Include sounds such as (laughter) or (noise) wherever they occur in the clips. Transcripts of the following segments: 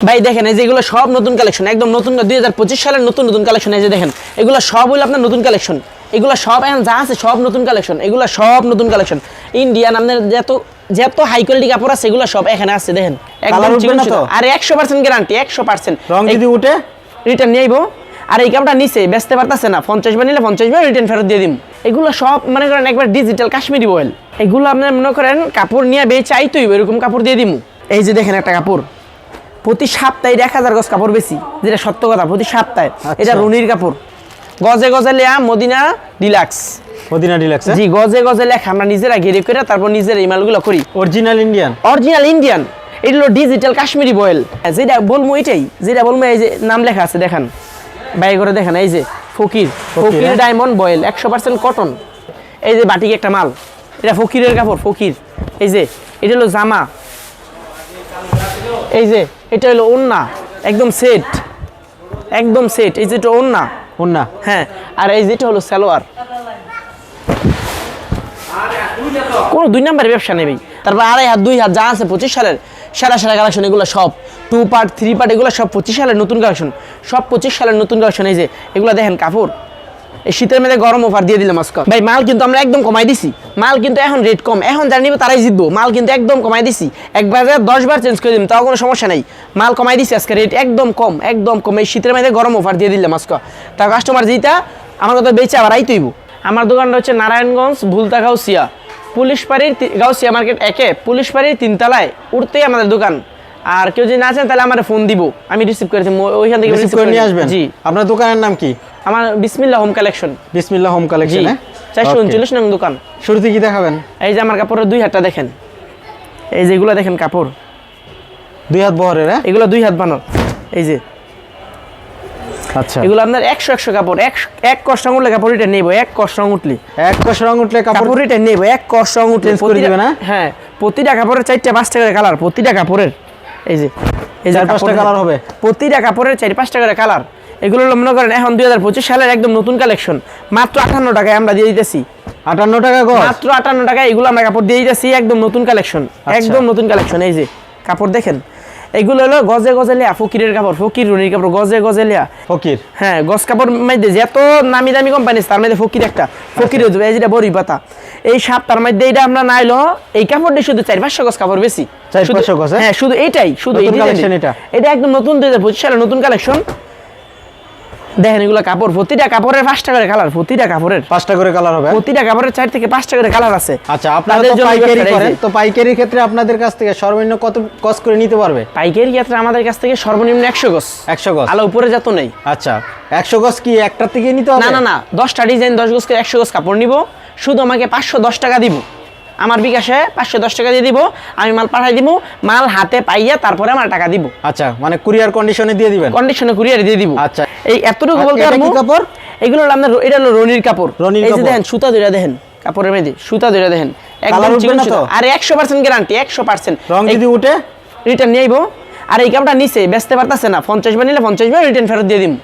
ভাই দেখেন এই যে এগুলো সব নতুন কালেকশন একদম নতুন দুই হাজার পঁচিশ সালের নতুন নতুন কালেকশন এই যে দেখেন এগুলো সব হলো আপনার নতুন কালেকশন এগুলো সব এখন যা আছে সব নতুন কালেকশন এগুলো সব নতুন কালেকশন ইন্ডিয়ান আপনার যত যত হাই কোয়ালিটি কাপড় আছে এগুলো সব এখানে আছে দেখেন। একদম? আর একশো পার্সেন্ট গ্যারান্টি একশো পার্সেন্ট রং যদি উঠে? রিটার্ন নিয়ে আর এই কাপড়টা নিচে বেচতে পারতেছে না। পঞ্চাশ বার নিলে পঞ্চাশ বার রিটার্ন ফেরত দিয়ে দিম। এগুলো সব মনে করেন একবার ডিজিটাল কাশ্মীরি বয়েল এগুলো আপনার মনে করেন কাপড় নিয়ে বে চাইতই এরকম কাপড় দিয়ে দিমু। এই যে দেখেন একটা কাপড়। প্রতি সপ্তাহে এক হাজার গজ কাপড় বেশি যেটা সত্য কথা প্রতি সপ্তাহে। এটা রুনির কাপড়। গজে গজে লেয়া মদিনা ডিলাক্স। মদিনা ডিলাক্স জি গজে গজে লেখা আমরা নিজেরা ঘেরে করে তারপর নিজের এই মালগুলো করি। অরিজিনাল ইন্ডিয়ান অরিজিনাল ইন্ডিয়ান এটা হলো ডিজিটাল কাশ্মীরি বয়েল যেটা বলব এটাই যেটা বলব এই যে নাম লেখা আছে দেখেন। বাই করে দেখেন এই যে ফকির। ফকির হ্যাঁ? ডায়মন্ড বয়েল একশো পার্সেন্ট কটন এই যে বাটিক একটা মাল এটা ফকিরের কাপড় ফকির। এই যে এটা হলো জামা। এই যে এটা হলো ওন্না একদম সেট একদম সেট এই যে এটা ওন্না হ্যাঁ আর এই যেটা হলো সালোয়ার। কোনো দুই নাম্বারের ব্যবসা নেই ভাই। তারপর আড়াই হাত দুই হাত যা আছে পঁচিশ সালের সেরা সেরা কালেকশন এগুলো সব। টু পার্ট থ্রি পার্ট এগুলো সব পঁচিশ সালের নতুন কালেকশন সব পঁচিশ সালের নতুন কালেকশন এই যে এগুলো দেখেন কাপড়। এই শীতের মধ্যে গরম অফার দিয়ে দিলাম আজকে। ভাই মাল কিন্তু আমরা একদম কমাই দিছি। মাল কিন্তু এখন রেট কম। এখন যারা নিবে তারাই জিতবো। মাল কিন্তু একদম কমাই দিছি। একবার দশ বার চেঞ্জ করে দিলাম তাও কোনো সমস্যা নাই। মাল কমাই দিছি আজকে রেট একদম কম একদম কম। এই শীতের মধ্যে গরম অফার দিয়ে দিলাম আজকে। তা কাস্টমার যেটা আমার কথা বেচে আবার আইতইব আমার দোকানটা হচ্ছে নারায়ণগঞ্জ ভুলতা গাউসিয়া। পুলিশ পাড়ির তি- গাউসিয়া মার্কেট একে পুলিশ পাড়ির তিনতলায় উঠতেই আমাদের দোকান। আর কেউ যদি না আছেন তাহলে আমার ফোন দিব। আমি রিসিভ করেছি ওইখান থেকে রিসিভ করে নিয়ে। আসবেন? জি। আপনার দোকানের নাম কি? আমার Bismillah home collection. Bismillah home collection চারশো উনচল্লিশ নং দোকান। শুরুতে কি দেখাবেন? এই যে আমার কাপড়ের দুই হাতটা দেখেন। এই যে এগুলো দেখেন কাপড়। দুই হাত বহরের হ্যাঁ? এগুলো দুই হাত বানার। এই যে। আচ্ছা। এগুলো আপনার একশো একশো কাপড়। এক এক কষ্ট উঠলে কাপড় এটা নেব এক কষ্ট উঠলে। এক কষ রং উঠলে কাপড় এটা নেব এক কষ্ট উঠলে Change করে দিবে না? হ্যাঁ? প্রতিটা কাপড়ের চারটা পাঁচটা করে কালার প্রতিটা কাপড়ের। এই যে এই চার পাঁচটা colour হবে? প্রতিটা কাপড়ের চার পাঁচটা করে কালার। এগুলো হলো মনে করেন এখন দুই হাজার পঁচিশ সালের একদম নতুন কালেকশন মাত্র আটান্ন টাকায় আমরা দিয়ে দিতেছি। আটান্ন টাকা মাত্র আটান্ন টাকায় এগুলো আমরা কাপড় দিয়ে দিতেছি একদম নতুন কালেকশন আচ্ছা। একদম নতুন কালেকশন এই যে কাপড় দেখেন। এগুলো হলো গজে গজে লিয়া ফকিরের কাপড় ফকির রুনির কাপড় গজে গজে লিয়া ফকির? হ্যাঁ গস কাপড় মধ্যে যত নামি দামি কোম্পানি তার মধ্যে ফকির একটা। ফকির হয়ে যাবে এই যেটা বড়ি পাতা এই সাপটার মধ্যে এইটা আমরা নাইলো এই কাপড়টি শুধু চার পাঁচশো গজ কাপড় বেশি। চার শুধু- পাঁচশো গজ, হ্যাঁ? শুধু এইটাই শুধু। এটা? এটা একদম নতুন দুই হাজার পঁচিশ সালের নতুন কালেকশন দেখেন এগুলো কাপড় প্রতিটা কাপড়ের পাঁচটা করে কালার প্রতিটা কাপড়ের। পাঁচটা করে কালার হবে। প্রতিটা কাপড়ের চার থেকে পাঁচটা করে কালার আছে। আচ্ছা আপনারা তো পাইকারি করেন। তো পাইকারির ক্ষেত্রে আপনাদের কাছ থেকে সর্বনিম্ন কত কস করে নিতে পারবে? পাইকারি ক্ষেত্রে আমাদের কাছ থেকে সর্বনিম্ন একশো গজ। একশো গজ? আলো উপরে যত নেই। আচ্ছা একশো গজ কি একটার থেকে নিতে হবে? না না না দশটা ডিজাইন দশ গজ করে একশো গজ কাপড় নিব। শুধু আমাকে পাঁচশো দশ টাকা দিব। আমার বিকাশে পাঁচশো দশ টাকা দিয়ে দিব। আমি মাল পাঠাই দিব। মাল হাতে পাইয়া তারপরে আমার টাকা দিব। আচ্ছা মানে কুরিয়ার কন্ডিশনে দিয়ে দিবেন? কন্ডিশনে কুরিয়ার দিয়ে দিব। আচ্ছা। এই এতটুকু বলতে পারব কাপড়? এগুলো হলো আপনার এটা হলো রনির কাপড়। রনির এই কাপড়। দেখেন সুতা ধরে দেখেন কাপড়ের মধ্যে সুতা ধরে দেখেন। একদম চিকন সুতা। আর একশো পার্সেন্ট গ্যারান্টি একশো পার্সেন্ট রং যদি উঠে? রিটার্ন নিয়ে আইবো। আর এই কাপড়টা নিচে বেচতে পারতেছে না। পঞ্চাশ বার নিলে পঞ্চাশ বার রিটার্ন ফেরত দিয়ে দিব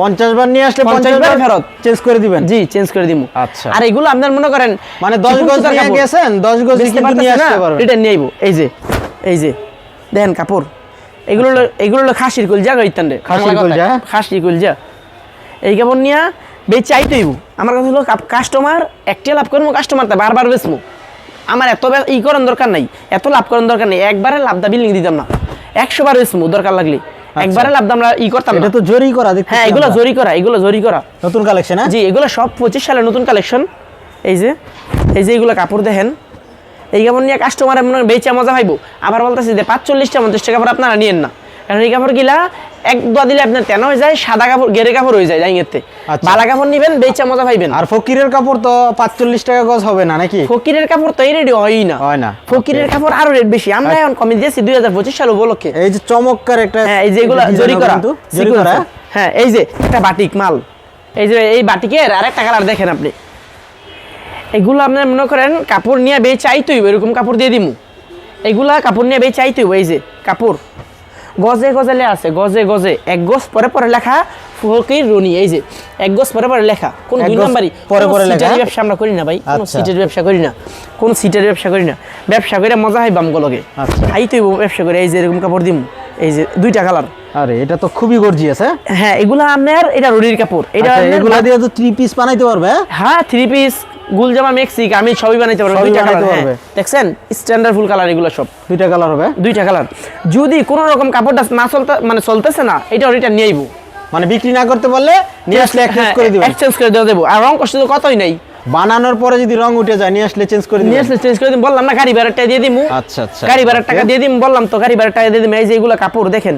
পঞ্চাশ বার নিয়ে আসলে 50 পঞ্চাশ বার ফেরত। চেঞ্জ করে দিবেন। জি চেঞ্জ করে দিব আচ্ছা। আর এগুলো আপনার মনে করেন মানে দশ চিকন গজ সুতার নিয়ে গেছেন দশ গজ বেচতে কিন্তু নিয়ে আসতে পারবেন। রিটার্ন নিয়ে আইবো। এই যে এই যে দেখেন কাপড়। এগুলো এগুলো হলো খাসির কলজা গইতান রে। খাসির। কলজা? খাসির কলজা। এই কাপড় নিয়া? বেচ চাইতেইব আমার কথা হলো কাস্টমার একটা লাভ করব কাস্টমার তা বারবার বেচবো আমার এত ই করার দরকার নাই। এত লাভ করার দরকার নেই। একবারে লাভ দা বিল্ডিং দিতাম না। একশো বার বেচবো দরকার লাগলে। একবারে লাভ আমরা ই করতাম এটা তো জরি করা হ্যাঁ এগুলো জরি করা এগুলো জরি করা। নতুন কালেকশন হ্যাঁ? জি এগুলো সব পঁচিশ সালের নতুন কালেকশন এই যে এই যে এগুলো কাপড় দেখেন। এই কাপড় নিয়ে কাস্টমার মনে হয় বেচা মজা পাইবো আবার বলতেছি যে পাঁচচল্লিশটা পঞ্চাশটা কাপড় আপনারা নিয়েন না। কারণ এই কাপড় গিলা এক দোয়া দিলে আপনার তেন হয়ে যায় সাদা কাপড় গেরে কাপড় হয়ে যায় জাইঙেতে আচ্ছা। বালা কাপড় নিবেন বেচা মজা পাইবেন। আর ফকিরের কাপড় তো পাঁচচল্লিশ টাকা গজ হবে না নাকি? ফকিরের কাপড় তো এই রেডি হয়ই না। হয় না। ফকিরের কাপড় আরও রেট বেশি। আমরা এখন কমে দিয়েছি দুই হাজার পঁচিশ সাল উপলক্ষে। এই যে চমৎকার একটা হ্যাঁ এই যে এগুলো জরি করা জরি করা। হ্যাঁ এই যে একটা বাটিক মাল। এই যে এই বাটিকের আরেকটা কালার দেখেন আপনি। এগুলো আপনার মনে করেন কাপড় নিয়ে বে চাইতেই এরকম কাপড় দিয়ে দিমু। এগুলা কাপড় নিয়ে বে চাইতেই এই যে কাপড়। গজে গজে আছে গজে গজে। এক গজ পরে পরে লেখা ফকির রনি এই যে। এক গজ পরে পরে লেখা। কোন দুই নাম্বারই। পরে পরে লেখা? সিটারি ব্যবসা আমরা করি না ভাই কোন আচ্ছা। সিটের ব্যবসা করি না। কোন সিটের ব্যবসা করি না। ব্যবসা করে মজা হয় বামগুলোকে আচ্ছা। আইতেই ব্যবসা করে এই যে এরকম কাপড় দিমু। এই যে দুইটা কালার। আরে এটা তো খুবই গর্জিয়াস হ্যাঁ? হ্যাঁ এগুলো আপনার এটা রুডির কাপড়। এটা আচ্ছা, এগুলা দিয়ে তো থ্রি পিস বানাইতে পারবে হ্যাঁ? হ্যাঁ থ্রি পিস গুলজামা মেক্সিক আমি সবই বানাইতে পারব দুইটা কালার বানাইতে পারবে। দেখছেন? স্ট্যান্ডার্ড ফুল কালার এগুলো সব। দুইটা কালার হবে? দুইটা কালার যদি কোনো রকম কাপড়টা না চলতে মানে চলতেছে না এটা ওইটা নিয়ে আইবো। মানে বিক্রি না করতে পারলে নিয়ে আসলে এক্সচেঞ্জ করে দিবেন। এক্সচেঞ্জ করে দেওয়া দেবো আর রং কষ্ট তো কতই নাই। বানানোর পরে যদি রং উঠে যায় নিয়ে আসলে চেঞ্জ করে নিয়ে আসলে চেঞ্জ করে দিন বললাম না গাড়ি ভাড়াটা দিয়ে দিমু। আচ্ছা আচ্ছা। গাড়ি ভাড়ার টাকা দিয়ে দিম বললাম তো গাড়ি ভাড়ার টাকা দিয়ে দিম। এই যে এগুলো কাপড় দেখেন।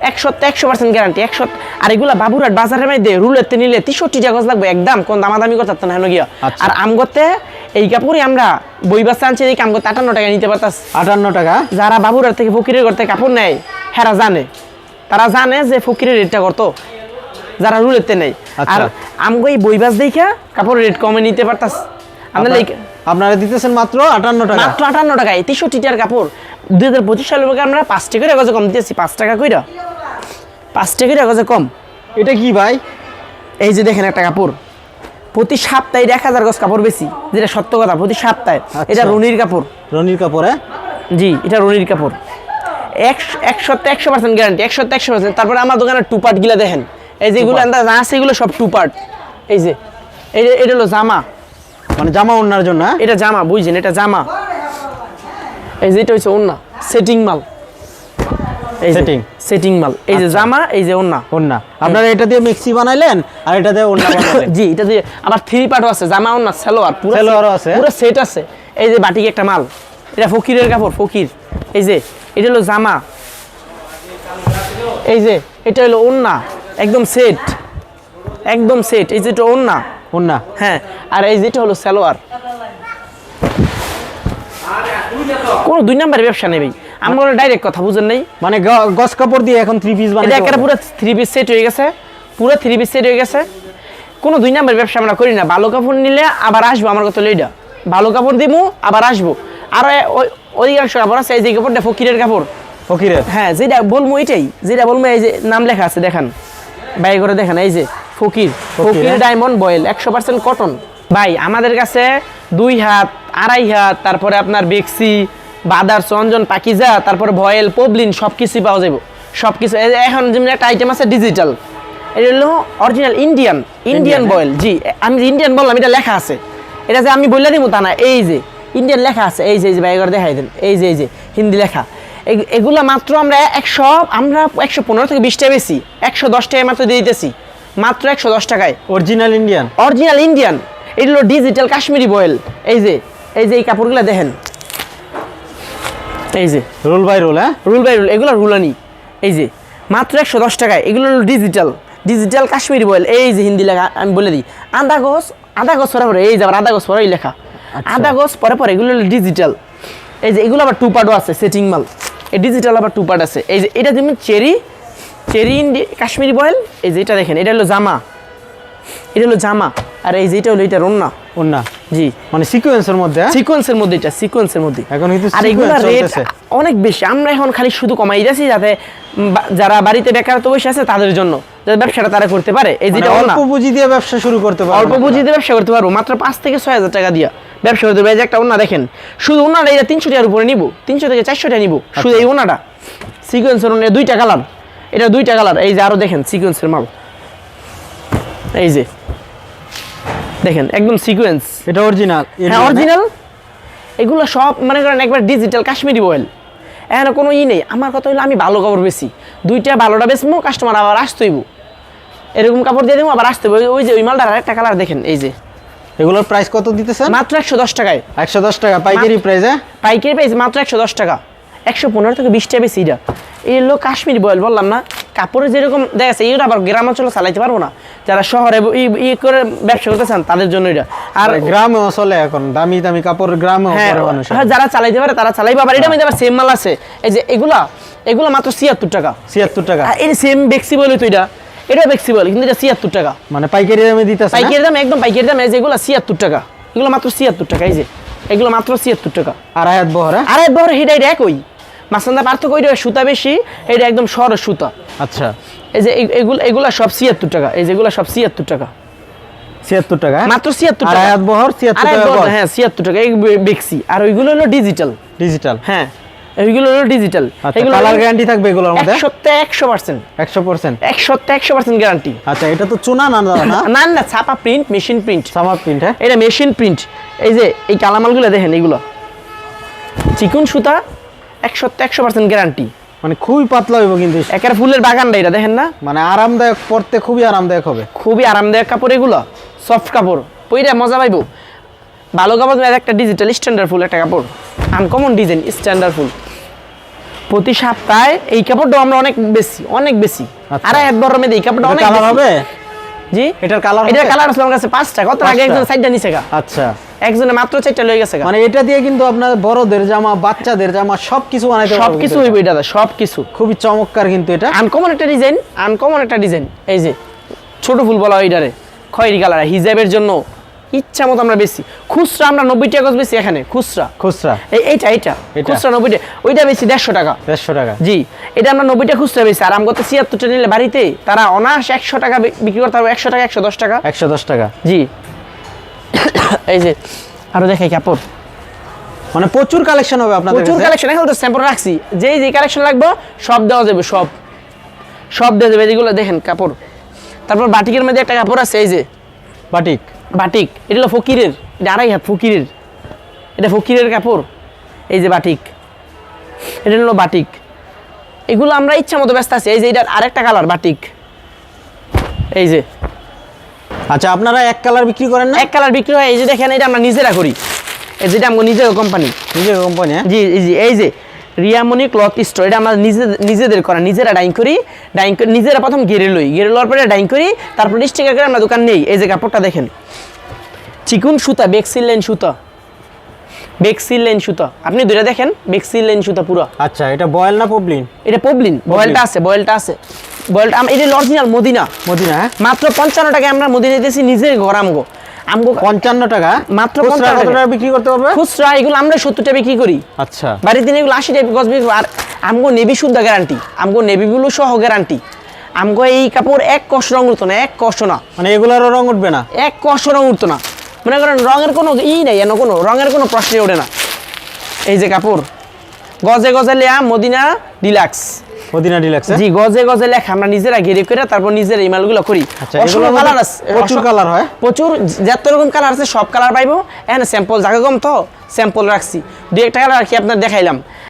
একশো একশো পার্সেন্ট গ্যারান্টি একশো আর এগুলা বাবুরাট বাজারের মধ্যে রুলেতে নিলে তেষট্টি জাগজ লাগবে একদম কোন দামাদামি করতে না হেন গিয়া। আচ্ছা। আর আমগতে এই কাপড়ই আমরা বই বাচ্চা আনছি এই করতে আটান্ন টাকা নিতে পারতাস। আটান্ন টাকা? যারা বাবুরার থেকে ফকিরের ঘর থেকে কাপড় নেয় হেরা জানে। তারা জানে যে ফকিরের রেটটা কত যারা রুলেতে নেই আর আচ্ছা। আমগো এই বইবাস দেখা কাপড়ের রেট কমে নিতে পারতাস। আমরা আপনার- আপনারা দিতেছেন মাত্র আটান্ন টাকা। মাত্র আটান্ন টাকায় তেষট্টি টাকার কাপড়। দুই হাজার পঁচিশ সালের আমরা পাঁচ টাকা করে কম দিতেছি পাঁচ টাকা কইরা। পাঁচ টাকা গজে কম। এটা কি ভাই? এই যে দেখেন একটা কাপড়। প্রতি সপ্তাহে এক হাজার গজ কাপড় বেশি যেটা সত্য কথা প্রতি সপ্তাহে। এটা রনির কাপড়। রনির কাপড় হ্যাঁ? জি এটা রনির কাপড়। একশো একশো একশো পার্সেন্ট গ্যারান্টি একশো একশো পার্সেন্ট তারপরে আমার দোকানে টু পার্ট গিলা দেখেন। এই যেগুলো? আন্দাজ আছে এগুলো সব টু পার্ট এই যে এই যে- এটা হলো জামা। মানে জামা ওড়নার জন্য হ্যাঁ? এটা জামা বুঝছেন? এটা জামা। এই যে এটা হচ্ছে ওন্না সেটিং মাল। এই Setting? সেটিং মাল। এই যে জামা এই যে ওন্না। ওড়না আপনারা এটা দিয়ে মিক্সি বানাইলেন আর এটা দিয়ে (laughs) বানাইলেন? জি এটা দিয়ে। আবার থ্রি পার্টও আছে জামা ওন্না সালোয়ার পুরো সালোয়ারও আছে? পুরো সেট আছে। এই যে বাটিক একটা মাল। এটা ফকিরের কাপড় ফকির। এই যে এটা হলো জামা। এই যে এটা হলো ওন্না। একদম সেট একদম সেট এই যে এটা ওন্না। ওড়না হ্যাঁ আর এই যেটা হলো সালোয়ার। কোনো দুই নাম্বারের ব্যবসা নেই আমরা ডাইরেক্ট কথা বুঝেন নাই। মানে গ- গস কাপড় দিয়ে এখন থ্রি পিস এটা একটা পারবে। পুরো থ্রি পিস সেট হয়ে গেছে। পুরো থ্রি পিস সেট হয়ে গেছে। কোনো দুই নাম্বার ব্যবসা আমরা করি না। ভালো কাপড় নিলে আবার আসব আমার কথা লইডা ভালো কাপড় দিমু আবার আসব। আর ওই- অধিকাংশ কাপড় আছে এই যে কাপড়টা ফকিরের কাপড়। ফকিরের? হ্যাঁ যেটা বলব এটাই। যেটা বলব এই যে নাম লেখা আছে দেখেন। বাই করে দেখেন এই যে ফকির। ফকির হ্যাঁ? ডায়মন্ড বয়েল একশো পার্সেন্ট কটন ভাই আমাদের কাছে দুই হাত আড়াই হাত তারপরে আপনার বেক্সি বাদার চঞ্জন পাকিজা তারপরে ভয়েল পবলিন সব কিছুই পাওয়া যাবে সব কিছু এখন যেমন একটা আইটেম আছে ডিজিটাল এটা হলো অরিজিনাল ইন্ডিয়ান ইন্ডিয়ান? বয়েল জি আমি ইন্ডিয়ান বললাম এটা লেখা আছে। এটা যে আমি বললে দিব তা না এই যে ইন্ডিয়ান লেখা আছে এই যে এই যে ভাই করে দেখাই দেন এই যে এই যে হিন্দি লেখা। এগ- এগুলা মাত্র আমরা একশো আমরা একশো পনেরো থেকে বিশ টাকা বেশি একশো দশ টাকায় মাত্র দিয়ে দিতেছি মাত্র একশো দশ টাকায়। অরিজিনাল ইন্ডিয়ান অরিজিনাল ইন্ডিয়ান এগুলো ডিজিটাল কাশ্মীরি বয়েল এই যে এই যে এই কাপড়গুলো দেখেন। এই যে। রোল বাই রোল হ্যাঁ? রুল বাই রুল এগুলো রুলানি এই যে মাত্র একশো দশ টাকায় এগুলো হলো ডিজিটাল ডিজিটাল কাশ্মীরি বয়েল এই যে হিন্দি লেখা আমি বলে দিই। আদা গোস আধা গোস পরে পরে এই যে আবার আধা গোস পরেই লেখা। আদা গোস পরে পরে এগুলো হলো ডিজিটাল এই যে এগুলো আবার টু পার্টও আছে সেটিং মাল। এই ডিজিটাল আবার টু পার্ট আছে। এই যে এটা যেমন চেরি চেরি ইন্ডি কাশ্মীরি বয়েল এই যে এটা দেখেন এটা হলো জামা। এটা হলো জামা। আর এই যে এটা হলো এটা রন্না ওড়না। জি। মানে সিকোয়েন্সের মধ্যে হ্যাঁ? সিকোয়েন্সের মধ্যে এটা সিকোয়েন্সের মধ্যে। এখন কিন্তু আর এগুলো রেট অনেক বেশি। আমরা এখন খালি শুধু কমাই যাচ্ছি যাতে যারা বাড়িতে বেকারত্ব বসে আছে তাদের জন্য। যাতে ব্যবসাটা তারা করতে পারে। এই মানে যেটা অল্প অল্প পুঁজি দিয়ে ব্যবসা শুরু করতে পারবেন অল্প আপনারা। পুঁজিতে ব্যবসা করতে পারব। মাত্র পাঁচ থেকে ছয় হাজার টাকা দিয়া। ব্যবসা করতে পারবে। এই যে একটা ওনা দেখেন। শুধু ওনাটা এটা তিনশো টাকার উপরে নিবো। তিনশো থেকে চারশো টাকা নিবো। শুধু এই ওনাটা সিকোয়েন্সের ওনা দুইটা কালার এটা দুইটা কালার এই যে আরও দেখেন সিকোয়েন্সের মাল। এই যে। দেখেন একদম সিকোয়েন্স এটা অরিজিনাল হ্যাঁ অরিজিনাল এগুলো সব মনে করেন একবার ডিজিটাল কাশ্মীরি বয়েল এখানে কোনো ই নেই। আমার কথা হলো আমি ভালো কাপড় বেশি দুইটা ভালোটা বেচবো কাস্টমার আবার আসতেইব। এরকম কাপড় দিয়ে দেবো আবার আসতে হবে। ওই- যে ওই মালটার একটা কালার দেখেন এই যে। এগুলোর প্রাইস কত দিতেছেন? মাত্র একশো দশ টাকায়। একশো দশ টাকা পাইকারি প্রাইস হ্যাঁ? পাইকারি প্রাইস মাত্র একশো দশ টাকা। একশো পনেরো থেকে বিশ টাকা বেশি এটা। এই হলো কাশ্মীরি বয়েল বললাম না? কাপড়ের যেরকম দেখা যাচ্ছে এইটা আবার গ্রাম অঞ্চলে চালাইতে পারব না। যারা শহরে ই- করে ব্যবসা করতে চান তাদের জন্য এটা। আর গ্রামেও চলে এখন দামি দামি কাপড় গ্রামেও হ্যাঁ হ্যাঁ, যারা চালাইতে পারে তারা চালাইবে আবার এটা মধ্যে আবার সেম মাল আছে। এই যে এগুলা এগুলা মাত্র ছিয়াত্তর টাকা। ছিয়াত্তর টাকা। এই সেম বেক্সি বলে তো এটা। এটা বেক্সি বলে কিন্তু এটা ছিয়াত্তর টাকা। মানে পাইকারি দামে দিতেছে? পাইকারি দাম একদম পাইকারি দাম এই যে এগুলো ছিয়াত্তর টাকা। এগুলো মাত্র ছিয়াত্তর টাকা এই যে। এগুলো মাত্র ছিয়াত্তর টাকা। আর আয়াত বহরে আর একবার হিটা এটা একই। মাসান্দা পার্থক্য ওইটা সুতা বেশি এটা একদম সর সুতা। আচ্ছা। এই যে এগুলো এগুলা সব ছিয়াত্তর টাকা। এই যেগুলো সব ছিয়াত্তর টাকা। ছিয়াত্তর টাকা? মাত্র ছিয়াত্তর টাকা। আয়াত বহর ছিয়াত্তর টাকা হ্যাঁ ছিয়াত্তর টাকা। এই বেক্সি। আর ওইগুলো হলো ডিজিটাল। ডিজিটাল? হ্যাঁ এইগুলো হলো ডিজিটাল। আচ্ছা কালার গ্যারান্টি থাকবে এগুলোর মধ্যে? এক সপ্তাহে একশো পার্সেন্ট। একশো পার্সেন্ট? এক সপ্তাহে একশো পার্সেন্ট গ্যারান্টি আচ্ছা এটা তো চুনা না না না? না ছাপা print machine print summer print হ্যাঁ? এটা মেশিন প্রিন্ট এই যে এই কালামালগুলো দেখেন এইগুলো চিকুন সুতা এক সপ্তাহে একশো পার্সেন্ট গ্যারান্টি মানে খুবই পাতলা হইব কিন্তু একের ফুলের বাগানটা এটা দেখেন না? মানে আরামদায়ক পড়তে খুবই আরামদায়ক হবে। খুবই আরামদায়ক কাপড় এগুলো সফট কাপড়। পইরা মজা পাইব। ভালো কাপড় একটা ডিজিটাল স্ট্যান্ডার্ড ফুল একটা কাপড়। Uncommon design standard full. প্রতি সপ্তাহে এই কাপড়টা আমরা অনেক বেশি অনেক বেশি। আচ্ছা। হাত বড় মেয়েদের এই কাপড়টা অনেক হবে? জি? এটার কালার এটার কালার আসলে আমার কাছে পাঁচটা। কত আগে? একজন সাইডটা গা। আচ্ছা। একজনে মাত্র চারটা লয়ে গেছে মানে এটা দিয়ে কিন্তু আপনার বড়দের জামা বাচ্চাদের জামা সবকিছু বানাইতে সব কিছু হইব এটা। সব কিছু খুবই চমৎকার কিন্তু এটা। আনকমন একটা ডিজাইন আনকমন একটা ডিজাইন এই যে ছোট ফুল বলা হয় এটারে খয়েরি কালার হিজাবের জন্য ইচ্ছা মতো আমরা বেশি। খুচরা আমরা নব্বই টাকা গজ বেশি এখানে খুচরা। খুচরা। এই এইটা এইটা এটা? খুচরা নব্বই টাকা ওইটা বেশি দেড়শো টাকা। দেড়শো টাকা। জি এটা আমরা নব্বইটা খুচরা বেশি আর আমগত ছিয়াত্তরটা নিলে বাড়িতে তারা অনায়াস একশো টাকা বিক্রি করতে হবে একশো টাকা একশো দশ টাকা। একশো দশ টাকা। জি। এই যে আরও দেখাই কাপড় মানে প্রচুর কালেকশন হবে আপনাদের প্রচুর কালেকশন এখন তো স্যাম্পল রাখছি। যেই যে কালেকশন লাগবে সব দেওয়া যাবে সব। সব দেওয়া যাবে যেগুলো দেখেন কাপড়। তারপর বাটিকের মধ্যে একটা কাপড় আছে এই যে। বাটিক? বাটিক এটা হলো ফকিরের এটা আড়াই হাত ফকিরের। এটা ফকিরের কাপড় এই যে বাটিক। এটা হলো বাটিক। এগুলো আমরা ইচ্ছা মতো ব্যস্ত আছি এই যে এটার আরেকটা কালার বাটিক। এই যে আচ্ছা আপনারা এক কালার বিক্রি করেন না? এক কালার বিক্রি হয় এই যে দেখেন এটা আমরা নিজেরা করি। এই যেটা আমার নিজের কোম্পানি নিজের কোম্পানি হ্যাঁ? জি এই যে এই যে রিয়ামনি ক্লথ স্টোর এটা আমরা নিজে নিজেদের করা নিজেরা ডাইং করি। ডাইং করে নিজেরা প্রথম গেড়ে লই। গেড়ে লওয়ার পরে ডাইং করি তারপর স্টিকার করে আমরা দোকান নেই। এই যে কাপড়টা দেখেন। চিকুন সুতা বেক্সিল লাইন সুতা। বেক্সিল লাইন সুতা। আপনি দুইটা দেখেন বেক্সিল লাইন সুতা পুরো। আচ্ছা এটা বয়েল না পবলিন এটা পবলিন বয়েলটা আছে বয়েলটা আছে। বয়েলটা আম- এটা অরিজিনাল মদিনা। মদিনা হ্যাঁ? মাত্র পঞ্চান্ন টাকা আমরা মদিনা দিতেছি নিজের ঘর আমগো। আমগো পঞ্চান্ন টাকা? মাত্র খুচরা 55 কত টাকা। বিক্রি করতে পারবে? খুচরা এগুলো আমরা সত্তর টাকা বিক্রি করি। আচ্ছা। বাড়ির দিনে এগুলো আশি টাকা গজ আর আমগো নেভি শুদ্ধ গ্যারান্টি আমগো নেভি ব্লু সহ গ্যারান্টি আমগো এই কাপড় এক কষ্ট রং উঠতো না এক কষ্ট না। মানে এগুলারও রং উঠবে না? এক কষ্ট রং উঠতো না। মনে করেন রঙের কোনো ই নেই এন কোনো রঙের কোনো প্রশ্নই ওঠে না। এই যে কাপড়। গজে গজে লেয়া মদিনা ডিলাক্স মদিনা ডিলাক্স জি গজে গজে লেখা আমরা নিজেরা ঘেরে করে তারপর নিজেরা এই মালগুলো করি। আচ্ছা, অসংখ্য কালার আছে প্রচুর কালার হয়? প্রচুর যত রকম কালার আছে সব কালার পাইবো। এখানে স্যাম্পল জায়গা কম তো স্যাম্পল রাখছি। দুই একটা কালার আর কি আপনার দেখাইলাম।